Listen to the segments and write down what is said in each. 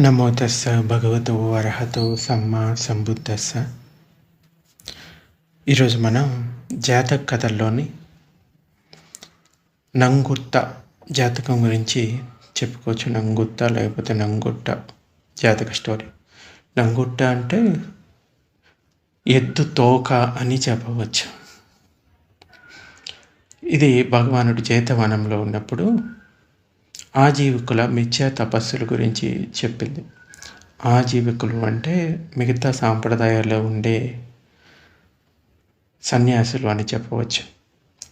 నమో తస్స భగవతో అర్హతో సమ్మా సంబుద్ధస్స. ఈరోజు మనం జాతక కథల్లోని నంగుట్ట జాతకం గురించి చెప్పుకోవచ్చు. నంగుట్ట లేకపోతే నంగుట్ట జాతక స్టోరీ. నంగుట్ట అంటే ఎద్దు తోక అని చెప్పవచ్చు. ఇది భగవానుడు జేతవనంలో ఉన్నప్పుడు ఆజీవికుల మిథ్యా తపస్సుల గురించి చెప్పింది. ఆజీవికులు అంటే మిగతా సాంప్రదాయాల్లో ఉండే సన్యాసులు అని చెప్పవచ్చు.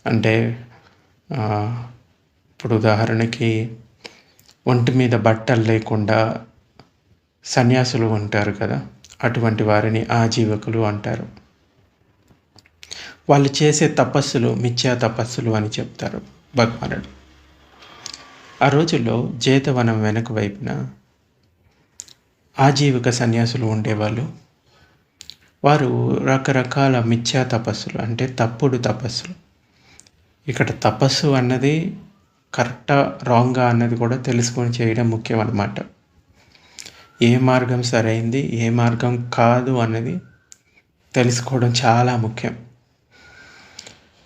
అంటే ఇప్పుడు ఉదాహరణకి ఒంటి మీద బట్టలు లేకుండా సన్యాసులు ఉంటారు కదా అటువంటి వారిని ఆజీవకులు అంటారు. వాళ్ళు చేసే తపస్సులు మిథ్యా తపస్సులు అని చెప్తారు భగవానుడు. ఆ రోజుల్లో జేతవనం వెనక వైపున ఆజీవిక సన్యాసులు ఉండేవాళ్ళు. వారు రకరకాల మిథ్యా తపస్సులు అంటే తప్పుడు తపస్సులు. ఇక్కడ తపస్సు అన్నది కరెక్టా రాంగా అన్నది కూడా తెలుసుకొని చేయడం ముఖ్యం అన్నమాట ఏ మార్గం సరైంది ఏ మార్గం కాదు అన్నది తెలుసుకోవడం చాలా ముఖ్యం.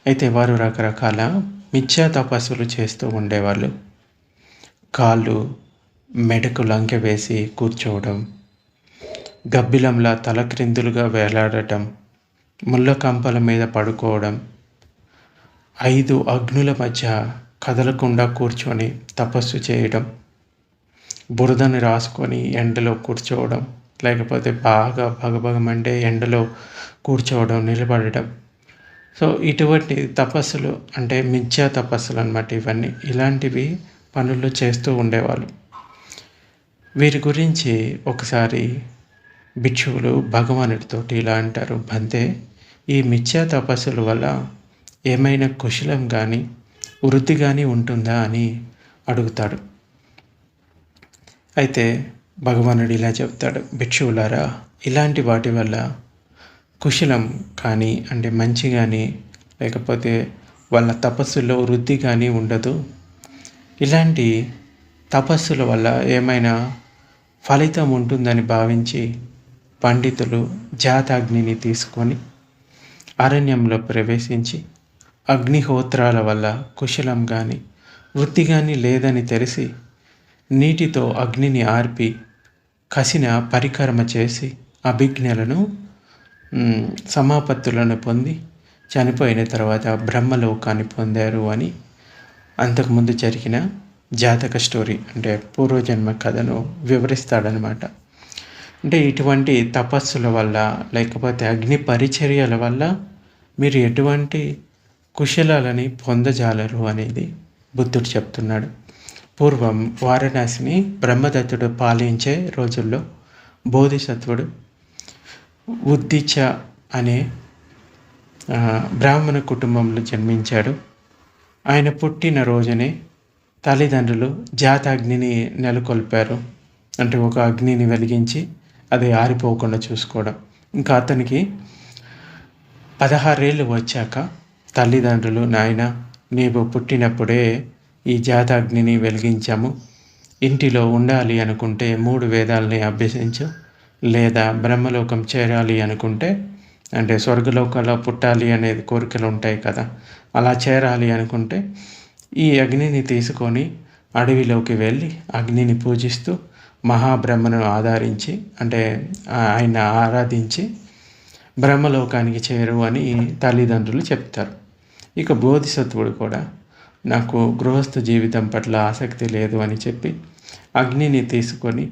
అయితే వారు రకరకాల మిథ్యా తపస్సులు చేస్తూ ఉండేవాళ్ళు. కాళ్ళు మెడకు లంకె వేసి కూర్చోవడం గబ్బిలంలా తలక్రిందులుగా వేలాడటం ముళ్ళ కంపల మీద పడుకోవడం ఐదు అగ్నుల మధ్య కదలకుండా కూర్చొని తపస్సు చేయడం బురదని రాసుకొని ఎండలో కూర్చోవడం లేకపోతే బాగా భగభగమండే ఎండలో కూర్చోవడం నిలబడడం సో ఇటువంటి తపస్సులు అంటే మిథ్యా తపస్సులు అన్నమాట ఇవన్నీ. ఇలాంటివి పనులు చేస్తూ ఉండేవాళ్ళు. వీరి గురించి ఒకసారి భిక్షువులు భగవానుడితోటి ఇలా అంటారు. బంతే ఈ మిథ్యా తపస్సుల వల్ల ఏమైనా కుశలం కానీ వృద్ధి కానీ ఉంటుందా? అని అడుగుతాడు. అయితే భగవానుడు ఇలా చెప్తాడు. భిక్షువులారా ఇలాంటి వాటి వల్ల కుశలం కానీ అంటే మంచి కానీ లేకపోతే వాళ్ళ తపస్సులో వృద్ధి కానీ ఉండదు. ఇలాంటి తపస్సుల వల్ల ఏమైనా ఫలితం ఉంటుందని భావించి పండితులు జాతాగ్నిని తీసుకొని అరణ్యంలో ప్రవేశించి అగ్నిహోత్రాల వల్ల కుశలం కానీ వృత్తి కానీ లేదని తెలిసి నీటితో అగ్నిని ఆర్పి కసిన పరికరమ చేసి అభిజ్ఞలను సమాపత్తులను పొంది చనిపోయిన తర్వాత బ్రహ్మలోకాన్ని పొందారు అని అంతకుముందు జరిగిన జాతక స్టోరీ అంటే పూర్వజన్మ కథను వివరిస్తాడనమాట అంటే ఇటువంటి తపస్సుల వల్ల లేకపోతే అగ్ని పరిచర్యల వల్ల మీరు ఎటువంటి కుశలాలని పొందజాలరు అనేది బుద్ధుడు చెప్తున్నాడు. పూర్వం వారణాసిని బ్రహ్మదత్తుడు పాలించే రోజుల్లో బోధిసత్వుడు ఉద్దిచ అనే బ్రాహ్మణ కుటుంబంలో జన్మించాడు. ఆయన పుట్టిన రోజునే తల్లిదండ్రులు జాతాగ్నిని నెలకొల్పారు. అంటే ఒక అగ్నిని వెలిగించి అది ఆరిపోకుండా చూసుకోవడం. ఇంకా అతనికి పదహారేళ్ళు వచ్చాక తల్లిదండ్రులు నాయన నీవు పుట్టినప్పుడే ఈ జాతాగ్నిని వెలిగించాము. ఇంటిలో ఉండాలి అనుకుంటే మూడు వేదాలని అభ్యసించు లేదా బ్రహ్మలోకం చేరాలి అనుకుంటే అంటే స్వర్గలోకంలో పుట్టాలి అనేది కోరికలు ఉంటాయి కదా అలా చేరాలి అనుకుంటే ఈ అగ్నిని తీసుకొని అడవిలోకి వెళ్ళి అగ్నిని పూజిస్తూ మహాబ్రహ్మను ఆధారించి అంటే ఆయన ఆరాధించి బ్రహ్మలోకానికి చేరు అని తల్లిదండ్రులు చెప్తారు. ఇక బోధిసత్వుడు కూడా నాకు గృహస్థ జీవితం పట్ల ఆసక్తి లేదు అని చెప్పి అగ్నిని తీసుకొని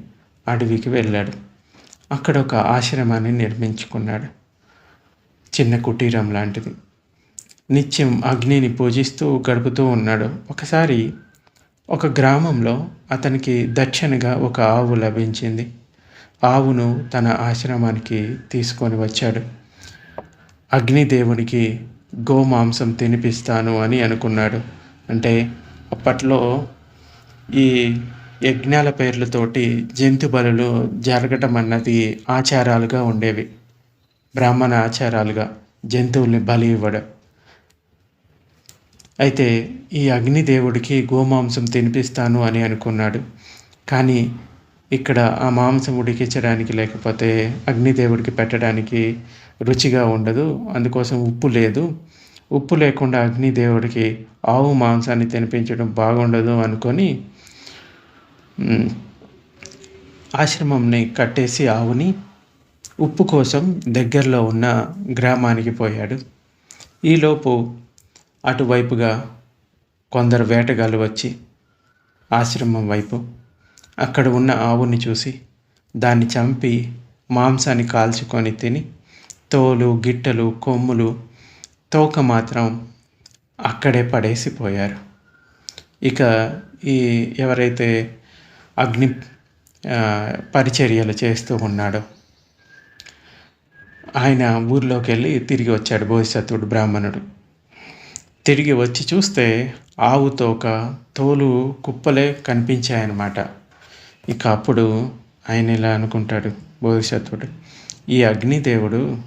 అడవికి వెళ్ళాడు. అక్కడ ఒక ఆశ్రమాన్ని నిర్మించుకున్నాడు. చిన్న కుటీరం లాంటిది. నిత్యం అగ్నిని పూజిస్తూ గడుపుతూ ఉన్నాడు. ఒకసారి ఒక గ్రామంలో అతనికి దక్షిణగా ఒక ఆవు లభించింది. ఆవును తన ఆశ్రమానికి తీసుకొని వచ్చాడు. అగ్నిదేవునికి గోమాంసం తినిపిస్తాను అని అనుకున్నాడు. అంటే అప్పట్లో ఈ యజ్ఞాల పేర్లతోటి జంతు బలులు జరగటం అన్నది ఆచారాలుగా ఉండేవి. బ్రాహ్మణ ఆచారాలుగా జంతువుల్ని బలి ఇవ్వడం అయితే ఈ అగ్నిదేవుడికి గోమాంసం తినిపిస్తాను అని అనుకున్నాడు. కానీ ఇక్కడ ఆ మాంసం ఉడికించడానికి లేకపోతే అగ్నిదేవుడికి పెట్టడానికి రుచిగా ఉండదు అందుకోసం ఉప్పు లేదు. ఉప్పు లేకుండా అగ్నిదేవుడికి ఆవు మాంసాన్ని తినిపించడం బాగుండదు అనుకొని ఆశ్రమంని కట్టేసి ఆవుని ఉప్పు కోసం దగ్గరలో ఉన్న గ్రామానికి పోయాడు. ఈలోపు అటువైపుగా కొందరు వేటగాళ్ళు వచ్చి ఆశ్రమం వైపు అక్కడ ఉన్న ఆవుని చూసి దాన్ని చంపి మాంసాన్ని కాల్చుకొని తిని తోలు గిట్టలు కొమ్ములు తోక మాత్రం అక్కడే పడేసిపోయారు. ఇక ఈ ఎవరైతే అగ్ని పరిచర్యలు చేస్తూ ఉన్నాడో ఆయన ఊర్లోకి వెళ్ళి తిరిగి వచ్చాడు బోధిసత్వుడు బ్రాహ్మణుడు. తిరిగి వచ్చి చూస్తే ఆవు తోక తోలు కుప్పలే కనిపించాయన్నమాట. ఇక అప్పుడు ఆయన ఇలా అనుకుంటాడు బోధిసత్వుడు ఈ అగ్నిదేవుడు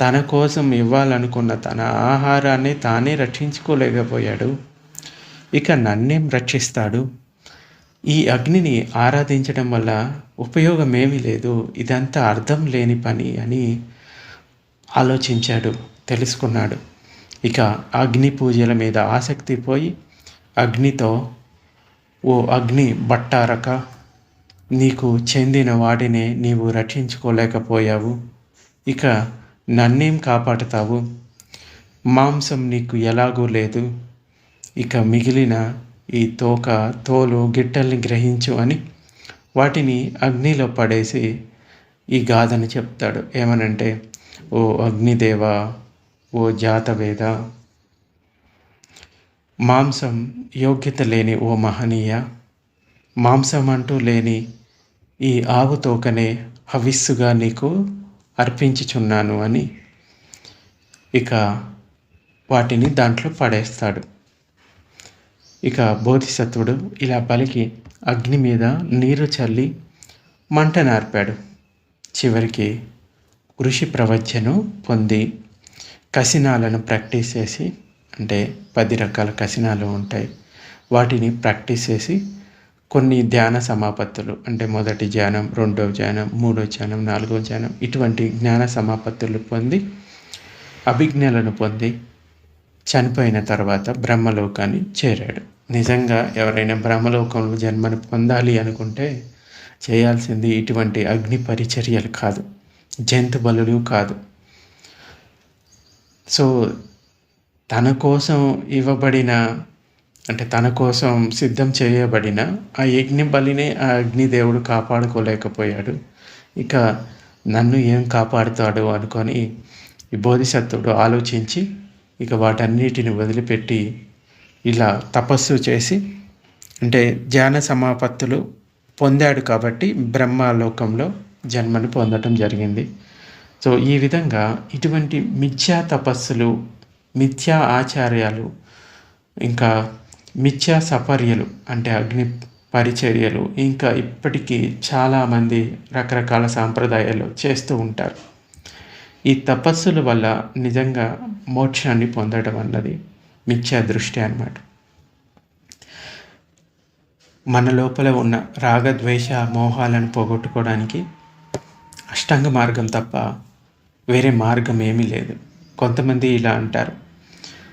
తన కోసం ఇవ్వాలనుకున్న తన ఆహారాన్ని తానే రక్షించుకోలేకపోయాడు. ఇక నన్నేం రక్షిస్తాడు? ఈ అగ్నిని ఆరాధించడం వల్ల ఉపయోగం ఏమీ లేదు. ఇదంతా అర్థం లేని పని అని ఆలోచించాడు తెలుసుకున్నాడు. ఇక అగ్ని పూజల మీద ఆసక్తి పోయి అగ్నితో ఓ అగ్ని బట్టారక నీకు చెందిన వాటిని నీవు రక్షించుకోలేకపోయావు. ఇక నన్నేం కాపాడుతావు? మాంసం నీకు ఎలాగూ లేదు. ఇక మిగిలిన ఈ తోక తోలు గిట్టల్ని గ్రహించు అని వాటిని అగ్నిలో పడేసి ఈ గాథను చెప్తాడు. ఏమనంటే ఓ అగ్నిదేవ ఓ జాతవేద. మాంసం యోగ్యత లేని ఓ మహనీయ. మాంసం అంటూ లేని ఈ ఆవు తోకనే హవిస్సుగా నీకు అర్పించుచున్నాను అని ఇక వాటిని దాంట్లో పడేస్తాడు. ఇక బోధిసత్వుడు ఇలా పలికి అగ్ని మీద నీరు చల్లి మంట నార్పాడు. చివరికి ఋషి ప్రవచను పొంది కసినాలను ప్రాక్టీస్ చేసి అంటే పది రకాల కసినాలు ఉంటాయి. వాటిని ప్రాక్టీస్ చేసి కొన్ని ధ్యాన సమాపత్తులు అంటే మొదటి ధ్యానం రెండవ ధ్యానం మూడో ధ్యానం నాలుగో ధ్యానం ఇటువంటి జ్ఞాన సమాపత్తులు పొంది అభిజ్ఞలను పొంది చనిపోయిన తర్వాత బ్రహ్మలోకాన్ని చేరాడు. నిజంగా ఎవరైనా బ్రహ్మలోకంలో జన్మను పొందాలి అనుకుంటే చేయాల్సింది ఇటువంటి అగ్ని పరిచర్యలు కాదు. జంతు బలుడు కాదు. సో తన కోసం ఇవ్వబడిన అంటే తన కోసం సిద్ధం చేయబడిన ఆ యజ్ఞ బలినే ఆ అగ్నిదేవుడు కాపాడుకోలేకపోయాడు. ఇక నన్ను ఏం కాపాడుతాడు అనుకొని ఈ బోధిసత్వుడు ఆలోచించి ఇక వాటన్నిటిని వదిలిపెట్టి ఇలా తపస్సు చేసి అంటే ధ్యాన సమాపత్తులు పొందాడు కాబట్టి బ్రహ్మలోకంలో జన్మను పొందటం జరిగింది. సో ఈ విధంగా ఇటువంటి మిథ్యా తపస్సులు మిథ్యా ఆచార్యాలు ఇంకా మిథ్యా సపర్యలు అంటే అగ్ని పరిచర్యలు ఇంకా ఇప్పటికీ చాలామంది రకరకాల సాంప్రదాయాలు చేస్తూ ఉంటారు. ఈ తపస్సుల వల్ల నిజంగా మోక్షాన్ని పొందడం అన్నది మిథ్యా దృష్టి అన్నమాట. మన లోపల ఉన్న రాగద్వేష మోహాలను పోగొట్టుకోవడానికి అష్టాంగ మార్గం తప్ప వేరే మార్గం ఏమీ లేదు. కొంతమంది ఇలా అంటారు.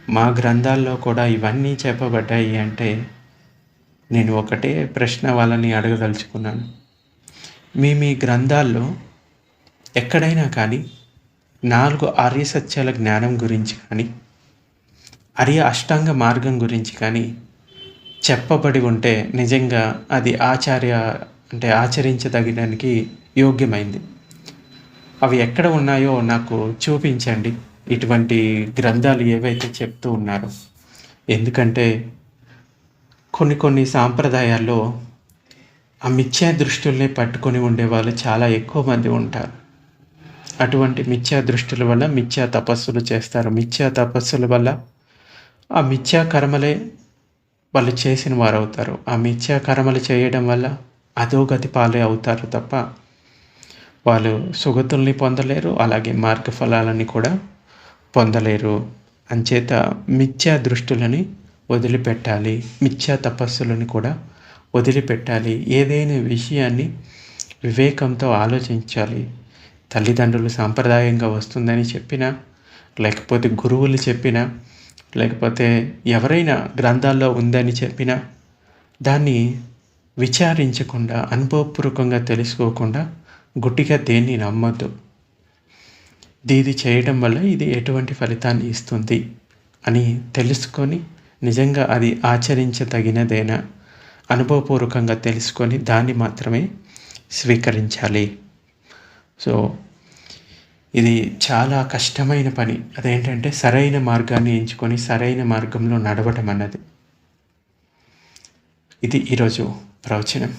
మా గ్రంథాల్లో కూడా ఇవన్నీ చెప్పబడ్డాయి అంటే నేను ఒకటే ప్రశ్న వాళ్ళని అడగదలుచుకున్నాను. మీ మీ గ్రంథాల్లో ఎక్కడైనా కానీ నాలుగు ఆర్య సత్యాల జ్ఞానం గురించి కానీ ఆర్య అష్టాంగ మార్గం గురించి కానీ చెప్పబడి ఉంటే నిజంగా అది ఆచార్య అంటే ఆచరించదగినానికి యోగ్యమైంది. అవి ఎక్కడ ఉన్నాయో నాకు చూపించండి. ఇటువంటి గ్రంథాలు ఏవైతే చెప్తూ ఉన్నారో. ఎందుకంటే కొన్ని కొన్ని సాంప్రదాయాల్లో ఆ మిథ్యా దృష్టిల్ని పట్టుకొని ఉండేవాళ్ళు చాలా ఎక్కువ మంది ఉంటారు. అటువంటి మిథ్యా దృష్టిల వల్ల మిథ్యా తపస్సులు చేస్తారు. మిథ్యా తపస్సుల వల్ల ఆ మిథ్యా కర్మలే వాళ్ళు చేసిన వారు అవుతారు ఆ మిథ్యా కర్మలు చేయడం వల్ల అధోగతి పాలే అవుతారు తప్ప వాళ్ళు సుగతుల్ని పొందలేరు అలాగే మార్గ ఫలాలని కూడా పొందలేరు. అంచేత మిథ్యా దృష్టులని వదిలిపెట్టాలి మిథ్యా తపస్సులను కూడా వదిలిపెట్టాలి. ఏదైనా విషయాన్ని వివేకంతో ఆలోచించాలి. తల్లిదండ్రులు సాంప్రదాయంగా వస్తుందని చెప్పినా లేకపోతే గురువులు చెప్పినా లేకపోతే ఎవరైనా గ్రంథాల్లో ఉందని చెప్పినా దాన్ని విచారించకుండా అనుభవపూర్వకంగా తెలుసుకోకుండా గుడ్డిగా దేన్ని నమ్మద్దు. ఇది చేయడం వల్ల ఇది ఎటువంటి ఫలితాన్ని ఇస్తుంది అని తెలుసుకొని నిజంగా అది ఆచరించదగినదేనా? అనుభవపూర్వకంగా తెలుసుకొని దాన్ని మాత్రమే స్వీకరించాలి. సో ఇది చాలా కష్టమైన పని. అదేంటంటే సరైన మార్గాన్ని ఎంచుకొని సరైన మార్గంలో నడవటం అన్నది. ఇది ఈరోజు ప్రవచనం.